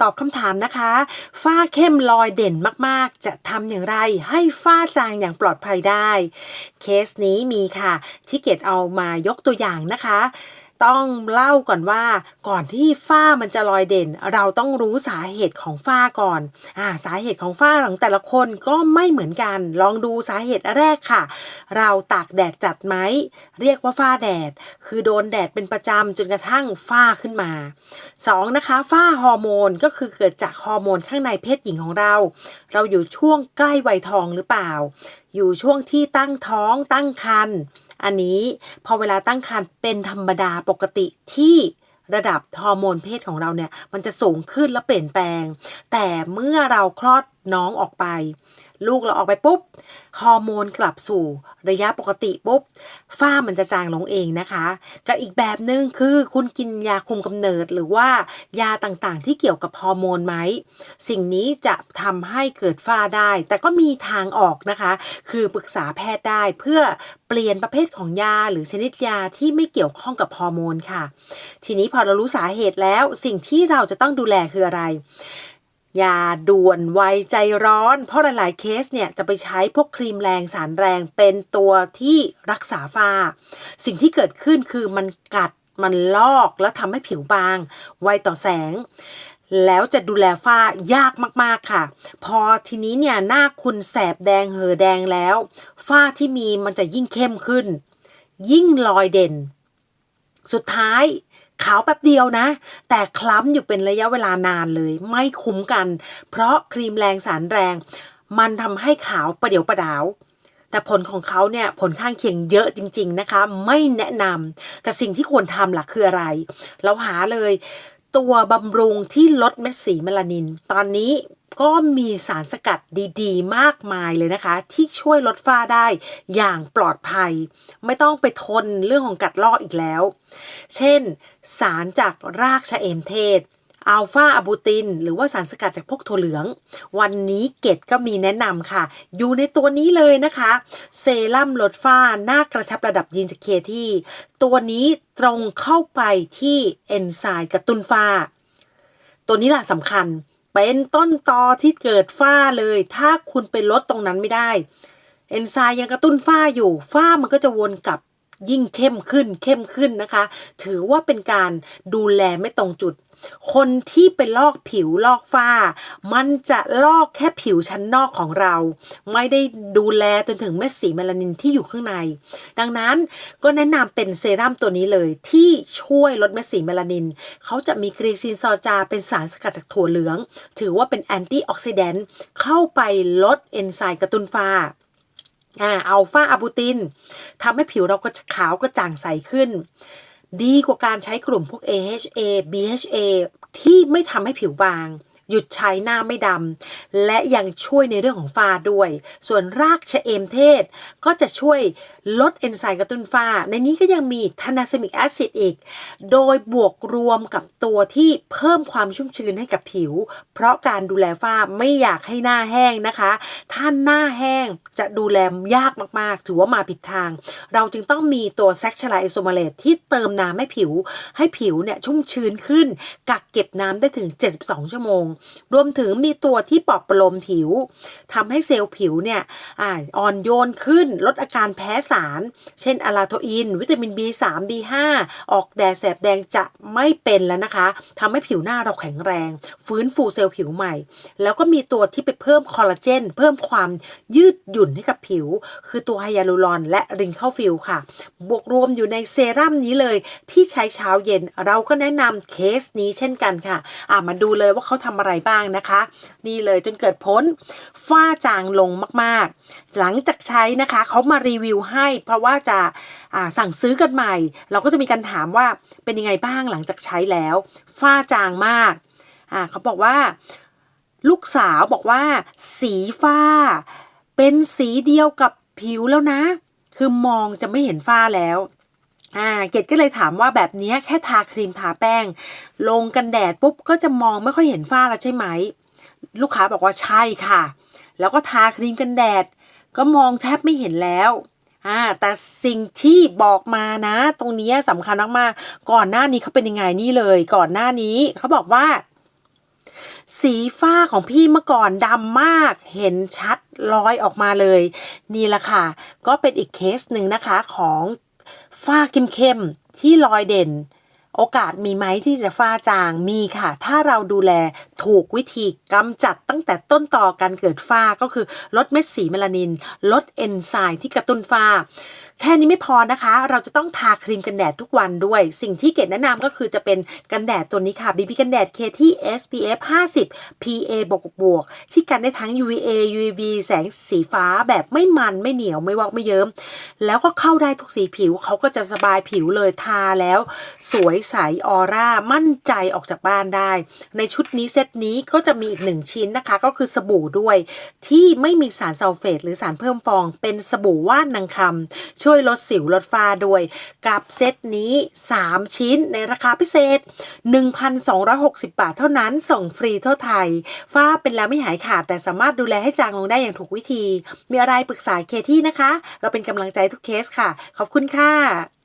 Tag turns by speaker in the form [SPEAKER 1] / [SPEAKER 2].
[SPEAKER 1] ตอบคำถามนะคะ ฝ้าเข้มลอยเด่นมากๆ จะทำอย่างไรให้ฝ้าจางอย่างปลอดภัยได้ เคสนี้มีค่ะ ที่เกตเอามายกตัวอย่างนะคะ ต้องเล่าก่อนว่าก่อนที่ฝ้ามันจะลอยเด่น เราต้องรู้สาเหตุของฝ้าก่อนอ่าสาเหตุของฝ้าของแต่ละคนก็ไม่เหมือนกัน ลองดูสาเหตุแรกค่ะ เราตากแดดจัดไหมเรียกว่าฝ้าแดด คือโดนแดดเป็นประจำจนกระทั่งฝ้าขึ้นมา 2. นะคะฝ้าฮอร์โมนก็คือเกิดจากฮอร์โมนข้างในเพศหญิงของเรา เราอยู่ช่วงใกล้วัยทองหรือเปล่า อยู่ช่วงที่ตั้งท้องตั้งครรภ์ อันนี้พอเวลาตั้งครรภ์เป็นธรรมดาปกติที่ระดับฮอร์โมนเพศของเราเนี่ย มันจะสูงขึ้นและเปลี่ยนแปลง แต่เมื่อเราคลอดน้องออกไป ลูกเราออกไปปุ๊บ ฮอร์โมนกลับสู่ระยะปกติปุ๊บ ฝ้ามันจะจางลงเองนะคะกับอีกแบบหนึ่งคือคุณกินยาคุมกำเนิดหรือว่ายาต่างๆ ที่เกี่ยวกับฮอร์โมนไหม สิ่งนี้จะทำให้เกิดฝ้าได้ แต่ก็มีทางออกนะคะ คือปรึกษาแพทย์ได้เพื่อเปลี่ยนประเภทของยาหรือชนิดยาที่ไม่เกี่ยวข้องกับฮอร์โมนค่ะ ทีนี้พอเรารู้สาเหตุแล้วสิ่งที่เราจะต้องดูแลคืออะไร อย่าด่วนไวใจร้อน เพราะหลายๆเคสเนี่ยจะไปใช้พวกครีมแรงสารแรงเป็นตัวที่รักษาฝ้า สิ่งที่เกิดขึ้นคือมันกัดมันลอกแล้วทำให้ผิวบาง ไวต่อแสง แล้วจะดูแลฝ้ายากมากๆค่ะ พอทีนี้เนี่ยหน้าคุณแสบแดงเห่อแดงแล้ว ฝ้าที่มีมันจะยิ่งเข้มขึ้น ยิ่งลอยเด่น สุดท้าย ขาวแป๊บเดียวนะ แต่คล้ำอยู่เป็นระยะเวลานานเลย ไม่คุ้มกัน เพราะครีมแรงสารแรง มันทำให้ขาวประเดี๋ยวประดาวแต่ผลของเขาเนี่ยผลข้างเคียงเยอะจริง ๆนะคะ ไม่แนะนำแต่สิ่งที่ควรทำหลักคืออะไร เราหาเลย ตัวบำรุงที่ลดเม็ดสีเมลานิน ตอนนี้ก็มีสารสกัดดีๆ มากมายเลยนะคะ ที่ช่วยลดฝ้าได้อย่างปลอดภัย ไม่ต้องไปทนเรื่องของกัดลอกอีกแล้ว เช่น สารจากรากชะเอมเทศ อัลฟาอะบูติน หรือว่าสารสกัดจากพวกถั่วเหลือง วันนี้เกดก็มีแนะนำค่ะ อยู่ในตัวนี้เลยนะคะ เซรั่มลดฝ้าหน้ากระชับระดับยีนจากเคที่ ตัวนี้ตรงเข้าไปที่เอนไซม์กระตุ้นฝ้า ตัวนี้แหละสำคัญ เป็นต้นตอที่เกิดฝ้าเลย ถ้าคุณไปลดตรงนั้นไม่ได้ เอนไซม์ยังกระตุ้นฝ้าอยู่ ฝ้ามันก็จะวนกลับยิ่งเข้มขึ้นเข้มขึ้นนะคะ ถือว่าเป็นการดูแลไม่ตรงจุด คนที่ไปลอกผิวลอกฝ้า มันจะลอกแค่ผิวชั้นนอกของเรา ไม่ได้ดูแลจนถึงเม็ดสีเมลานินที่อยู่ข้างใน ดังนั้นก็แนะนำเป็นเซรั่มตัวนี้เลยที่ช่วยลดเม็ดสีเมลานิน เขาจะมีกรีซินซอจาเป็นสารสกัดจากถั่วเหลือง ถือว่าเป็นแอนตี้ออกซิแดนต์เข้าไปลดเอนไซม์กระตุ้นฝ้าอ่าอัลฟาอะบูตินทำให้ผิวเราก็ขาวกระจ่างใสขึ้น ดีกว่าการใช้กลุ่มพวก AHA BHA ที่ไม่ทำให้ผิวบาง หยุดใช้หน้าไม่ดำและยังช่วยในเรื่องของฝ้าด้วย ส่วนรากชะเอมเทศ ก็จะช่วยลดเอนไซม์กระตุ้นฝ้า ในนี้ก็ยังมีทานาซามิกแอซิดอีก โดยบวกรวมกับตัวที่เพิ่มความชุ่มชื้นให้กับผิว เพราะการดูแลฝ้าไม่อยากให้หน้าแห้งนะคะ ถ้าหน้าแห้งจะดูแลยากมากๆ ถือว่ามาผิดทาง เราจึงต้องมีตัวแซคชไลไอโซมาเลตที่เติมน้ำให้ผิว ให้ผิวเนี่ยชุ่มชื้นขึ้น กักเก็บน้ำได้ถึง 72 ชั่วโมงรวมถึงมีตัวที่ปลอบประโลมผิวทำให้เซลล์ผิวเนี่ยอาอ่อนโยนขึ้นลดอาการแพ้สาร เช่นอะลาโทอิน วิตามิน B3 B5 ออกแดดแสบแดงจะไม่เป็นแล้วนะคะทำให้ผิวหน้าเราแข็งแรง ฟื้นฟูเซลล์ผิวใหม่ แล้วก็มีตัวที่ไปเพิ่มคอลลาเจนเพิ่มความยืดหยุ่นให้กับผิว คือตัวไฮยาลูรอนและริงเข้าฟิลค่ะ บวกรวมอยู่ในเซรั่มนี้เลยที่ใช้เช้าเย็น เราก็แนะนำเคสนี้เช่นกันค่ะ อ่ามาดูเลยว่าเขาทำอะไรบ้างนะคะ นี่เลยจนเกิดผลฝ้าจางลงมากๆ หลังจากใช้นะคะเขามารีวิวให้ เพราะว่าจะาสั่งซื้อกันใหม่ เราก็จะมีการถามว่าเป็นยังไงบ้างหลังจากใช้แล้วฝ้าจางมากาเขาบอกว่า ลูกสาวบอกว่า สีฝ้า เป็นสีเดียวกับผิวแล้วนะ คือมองจะไม่เห็นฝ้าแล้ว อ่าเกดก็เลยถามว่าแบบนี้แค่ทาครีมทาแป้ง ลงกันแดดปุ๊บก็จะมองไม่ค่อยเห็นฝ้าแล้วใช่ไหม ลูกค้าบอกว่าใช่ค่ะ แล้วก็ทาครีมกันแดด ก็มองแทบไม่เห็นแล้วอ่าแต่สิ่งที่บอกมานะ ตรงนี้สำคัญมากๆก่อนหน้านี้เขาเป็นยังไงนี่เลย ก่อนหน้านี้เขาบอกว่า สีฟ้าของพี่เมื่อก่อนดำมากเห็นชัดลอยออกมาเลย นี่แหละค่ะ ก็เป็นอีกเคสหนึ่งนะคะของ ฝ้าเข้มๆที่ลอยเด่น โอกาสมีไหมที่จะฝ้าจางมีค่ะ ถ้าเราดูแลถูกวิธีกำจัดตั้งแต่ต้นต่อการเกิดฝ้าก็คือลดเม็ดสีเมลานิน ลดเอนไซม์ที่กระตุ้นฝ้า แค่นี้ไม่พอนะคะ เราจะต้องทาครีมกันแดดทุกวันด้วย สิ่งที่เกดแนะนำก็คือจะเป็นกันแดดตัวนี้ค่ะ BB กันแดด KT SPF 50 PA บวกบวกที่กันได้ทั้ง UVA UVB แสงสีฟ้าแบบไม่มันไม่เหนียวไม่วอกไม่เยิ้มแล้วก็เข้าได้ทุกสีผิวเขาก็จะสบายผิวเลยทาแล้ว สวยใสออร่ามั่นใจออกจากบ้านได้ ในชุดนี้เซตนี้ก็จะมีอีกหนึ่งชิ้นนะคะ ก็คือสบู่ด้วย ที่ไม่มีสารซัลเฟตหรือสารเพิ่มฟอง เป็นสบู่ว่านนางคำช่วยลดสิวลดฝ้าด้วย กับเซตนี้ 3 ชิ้นในราคาพิเศษ 1,260 บาทเท่านั้นส่งฟรีทั่วไทย ฝ้าเป็นแล้วไม่หายขาดแต่สามารถดูแลให้จางลงได้อย่างถูกวิธี มีอะไรปรึกษาเคที่นะคะ เราเป็นกำลังใจทุกเคสค่ะ ขอบคุณค่ะ